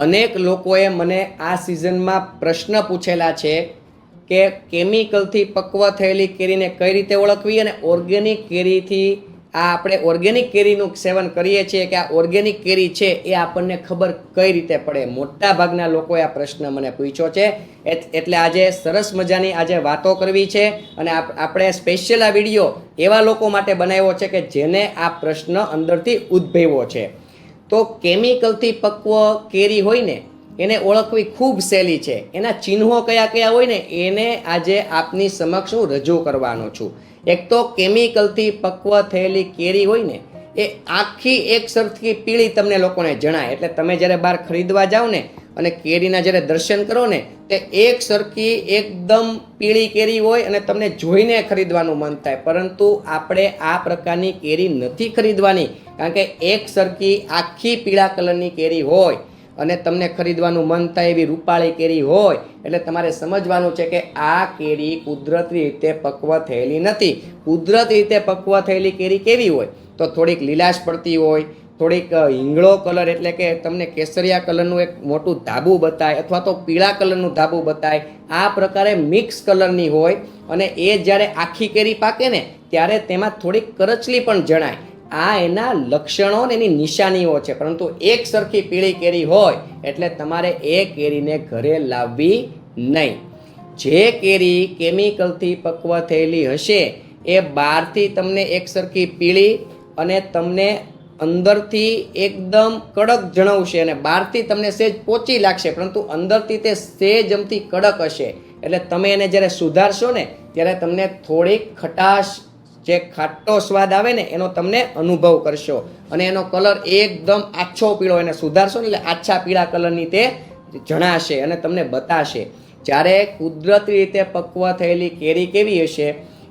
અનેક લોકોએ મને આ સિઝનમાં પ્રશ્ન પૂછેલા છે કે કેમિકલથી પક્વ થયેલી કેરીને કઈ રીતે ઓળખવી અને ઓર્ગેનિક કેરીથી આ આપણે ઓર્ગેનિક કેરીનું સેવન કરીએ છીએ કે આ ઓર્ગેનિક કેરી છે એ આપણને ખબર કઈ રીતે પડે? મોટા ભાગના લોકોએ આ પ્રશ્ન મને પૂછ્યો છે. એટ- એટલે આજે સરસ મજાની આજે વાતો કરવી છે અને આપ- આપણે સ્પેશિયલ આ વીડિયો એવા લોકો માટે બનાવ્યો છે કે જેને આ પ્રશ્ન અંદરથી ઉદ્ભવ્યો છે. તો કેમિકલથી પક્વ કેરી હોય ને, એને ઓળખવી ખૂબ સહેલી છે. એના ચિહ્નો કયા કયા હોય ને, એને આજે આપની સમક્ષ હું રજૂ કરવાનો છું. એક તો કેમિકલથી પક્વ થયેલી કેરી હોય ને, એ આખી એક સરખી પીળી તમને લોકોને જણાય. એટલે તમે જ્યારે બહાર ખરીદવા જાઓ ને અને કેરીના જ્યારે દર્શન કરો ને, તે એક સરખી એકદમ પીળી કેરી હોય અને તમને જોઈને ખરીદવાનું મન થાય. પરંતુ આપણે આ પ્રકારની કેરી નથી ખરીદવાની. કારણ કે એક સરખી આખી પીળા કલરની કેરી હોય અને તમને ખરીદવાનું મન થાય એવી રૂપાળી કેરી હોય, એટલે તમારે સમજવાનું છે કે આ કેરી કુદરતી રીતે પક્વ થયેલી નથી. કુદરતી રીતે પક્વ થયેલી કેરી કેવી હોય? તો થોડીક લીલાશ પડતી હોય થોડીક હિંગળો કલર એટલે કે તમને કેસરિયા કલરનું એક મોટું ધાબુ બતાય અથવા તો પીળા કલરનું ધાબુ બતાય. આ પ્રકારે મિક્સ કલરની હોય અને એ જ્યારે આખી કેરી પાકે ને, ત્યારે તેમાં થોડીક કરચલી પણ જણાય. આ એના લક્ષણો ને એની નિશાનીઓ છે. પરંતુ એક સરખી પીળી કેરી હોય એટલે તમારે એ કેરીને ઘરે લાવવી નહીં. જે કેરી કેમિકલથી પક્વ થયેલી હશે, એ બહારથી તમને એક સરખી પીળી અને તમને અંદરથી એકદમ કડક જણાવશે અને બહારથી તમને સેજ પોચી લાગશે, પરંતુ અંદરથી તે સેજ અમથી કડક હશે. એટલે તમે એને જ્યારે સુધારશો ને, ત્યારે તમને થોડીક ખટાશ, જે ખાટો સ્વાદ આવે ને, એનો તમને અનુભવ કરશો. અને એનો કલર એકદમ આછો પીળો એને સુધારશો ને, એટલે આછા પીળા કલરની તે જણાશે અને તમને બતાશે. જ્યારે કુદરતી રીતે પક્વ થયેલી કેરી કેવી હશે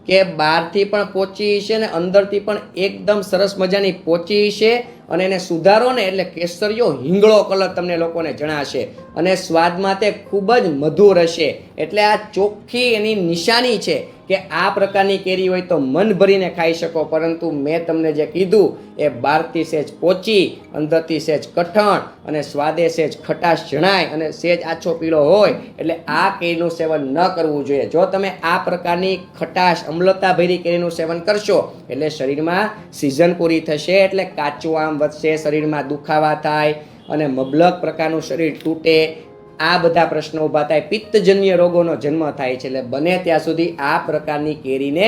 કે બહારથી પણ પોચી હશે ને અંદરથી પણ એકદમ સરસ મજાની પોચી હશે અને એને સુધારો ને એટલે કેસરીયો હિંગળો કલર તમને લોકોને જણાશે. અને સ્વાદમાં તે ખૂબ જ મધુર હશે. એટલે આ ચોખ્ખી એની નિશાની છે કે આ પ્રકારની કેરી હોય તો મન ભરીને ખાઈ શકો. પરંતુ મેં તમને જે કીધું એ બહારથી સેજ પોચી, અંદરથી સેજ કઠણ અને સ્વાદે સેજ ખટાશ જણાય અને સેજ આછો પીળો હોય એટલે આ કેરીનું સેવન ન કરવું જોઈએ. જો તમે આ પ્રકારની ખટાશ, અમ્લતા ભરી કેરીનું સેવન કરશો એટલે શરીરમાં સિઝન પૂરી થશે એટલે કાચું આમ વધશે શરીરમાં દુખાવા થાય અને મબલક પ્રકારનું શરીર તૂટે, આ બધા પ્રશ્નો ઊભા થાય. પિત્તજન્ય રોગોનો જન્મ થાય છે એટલે બને ત્યાં સુધી આ પ્રકારની કેરીને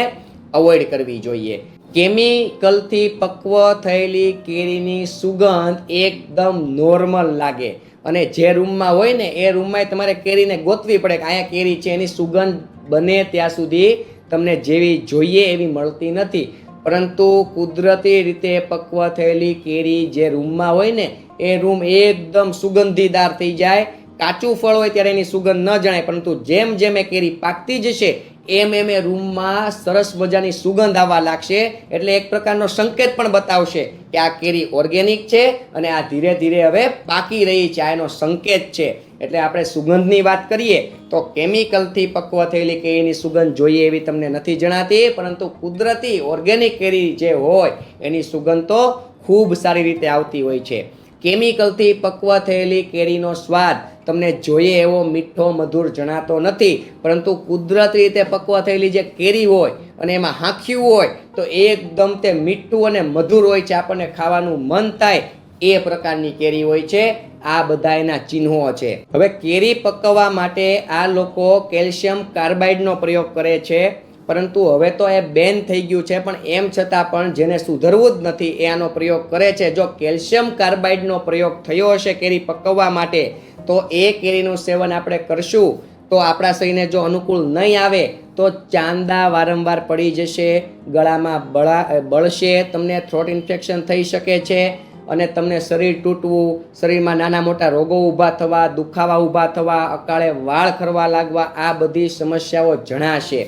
અવોઇડ કરવી જોઈએ. કેમિકલથી પક્વ થયેલી કેરીની સુગંધ એકદમ નોર્મલ લાગે. અને જે રૂમમાં હોય ને, એ રૂમમાં તમારે કેરીને ગોતવી પડે કે અહીંયા કેરી છે, એની સુગંધ બને ત્યાં સુધી તમને જેવી જોઈએ એવી મળતી નથી. પરંતુ કુદરતી રીતે પક્વ થયેલી કેરી જે રૂમમાં હોય ને, એ રૂમ એકદમ સુગંધીદાર થઈ જાય. કાચું ફળ હોય ત્યારે એની સુગંધ ન જણાય, પરંતુ જેમ જેમ એ કેરી પાકતી જશે એમ એમ એ રૂમમાં સરસ મજાની સુગંધ આવવા લાગશે. એટલે એક પ્રકારનો સંકેત પણ બતાવશે કે આ કેરી ઓર્ગેનિક છે અને આ ધીરે ધીરે હવે પાકી રહી છે. આ એનો સંકેત છે. એટલે આપણે સુગંધની વાત કરીએ તો કેમિકલથી પક્વ થયેલી કેરીની સુગંધ જોઈએ એવી તમને નથી જણાતી, પરંતુ કુદરતી ઓર્ગેનિક કેરી જે હોય એની સુગંધ તો ખૂબ સારી રીતે આવતી હોય છે. કેમિકલથી પક્વ થયેલી કેરીનો સ્વાદ તમને જોઈએ એવો મીઠો, મધુર જણાતો નથી. પરંતુ કુદરતી રીતે પક્વ થયેલી જે કેરી હોય અને એમાં હાંખ્યું હોય, તો એકદમ તે મીઠું અને મધુર હોય છે, આપણને ખાવાનું મન થાય એ પ્રકારની કેરી હોય છે. આ બધા એના ચિહ્નો છે. હવે કેરી પકવવા માટે આ લોકો કેલ્શિયમ કાર્બાઇડનો પ્રયોગ કરે છે. પરંતુ હવે તો એ બેન થઈ ગયું છે, પણ એમ છતાં પણ જેને સુધરવું જ નથી, એ આનો પ્રયોગ કરે છે. જો કેલ્શિયમ કાર્બાઇડનો પ્રયોગ થયો હશે કેરી પકવવા માટે, તો એ કેરીનું સેવન આપણે કરશું. તો આપણા શરીરને જો અનુકૂળ નહીં આવે, તો ચાંદા વારંવાર પડી જશે, ગળામાં બળા બળશે, તમને થ્રોટ ઇન્ફેક્શન થઈ શકે છે અને તમને શરીર તૂટવું, શરીરમાં નાના મોટા રોગો ઊભા થવા, દુખાવા ઊભા થવા, અકાળે વાળ ખરવા લાગવા, આ બધી સમસ્યાઓ જણાશે.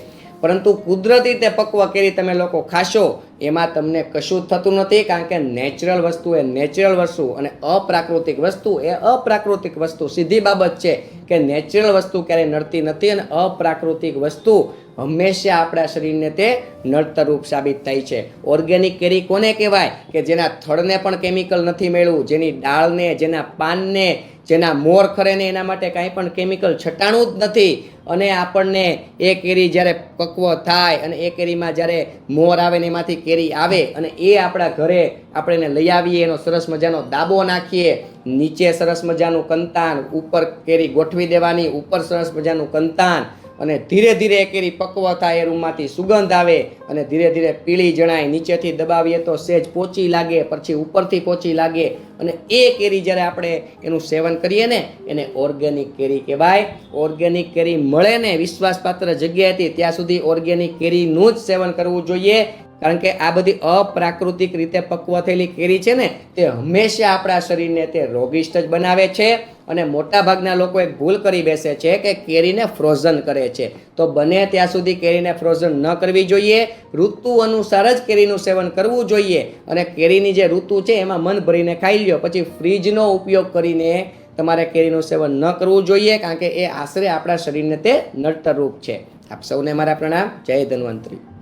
પરંતુ કુદરતી તે પક્વ કેરી તમે લોકો ખાશો, એમાં તમને કશું થતું નથી, કારણ કે નેચરલ વસ્તુ એ નેચરલ વસ્તુ અને અપ્રાકૃતિક વસ્તુ એ અપ્રાકૃતિક વસ્તુ. સીધી બાબત છે કે નેચરલ વસ્તુ ક્યારેય નડતી નથી અને અપ્રાકૃતિક વસ્તુ હંમેશા આપણા શરીરને તે નડતરરૂપ સાબિત થાય છે. ઓર્ગેનિક કેરી કોને કહેવાય? કે જેના થડને પણ કેમિકલ નથી મળ્યું જેની ડાળને, જેના પાનને, જેના મોર ખરે ને એના માટે કાંઈ પણ કેમિકલ છટાણું જ નથી. અને આપણને એ કેરી જ્યારે પક્વ થાય અને એ કેરીમાં જ્યારે મોર આવે ને એમાંથી કેરી આવે અને એ આપણા ઘરે આપણે એને લઈ આવીએ, એનો સરસ મજાનો દાબો નાખીએ, નીચે સરસ મજાનું કંતાન, ઉપર કેરી ગોઠવી દેવાની, ઉપર સરસ મજાનું કંતાન અને ધીરે ધીરે એ કેરી પક્વ થાય એ રૂમમાંથી સુગંધ આવે અને ધીરે ધીરે પીળી જણાય નીચેથી દબાવીએ તો સેજ પોચી લાગે, પછી ઉપરથી પોચી લાગે અને એ કેરી જ્યારે આપણે એનું સેવન કરીએ ને, એને ઓર્ગેનિક કેરી કહેવાય. ઓર્ગેનિક કેરી મળે ને વિશ્વાસપાત્ર જગ્યાએથી ત્યાં સુધી ઓર્ગેનિક કેરીનું જ સેવન કરવું જોઈએ. કારણ કે આ બધી અપ્રાકૃતિક રીતે પક્વ થયેલી કેરી છે ને, તે હંમેશા આપણા શરીરને તે રોગિષ્ટ જ બનાવે છે અને મોટાભાગના લોકો એક ભૂલ કરી બેસે છે કે કેરીને ફ્રોઝન કરે છે. તો બને ત્યાં સુધી કેરીને ફ્રોઝન ન કરવી જોઈએ. ઋતુ અનુસાર જ કેરીનું સેવન કરવું જોઈએ અને કેરીની જે ઋતુ છે એમાં મન ભરીને ખાઈ લ્યો. પછી ફ્રીજનો ઉપયોગ કરીને તમારે કેરીનું સેવન ન કરવું જોઈએ કારણ કે એ આશરે આપણા શરીરને તે નડતરરૂપ છે. આપ સૌને મારા પ્રણામ. જય ધન્વંતરી.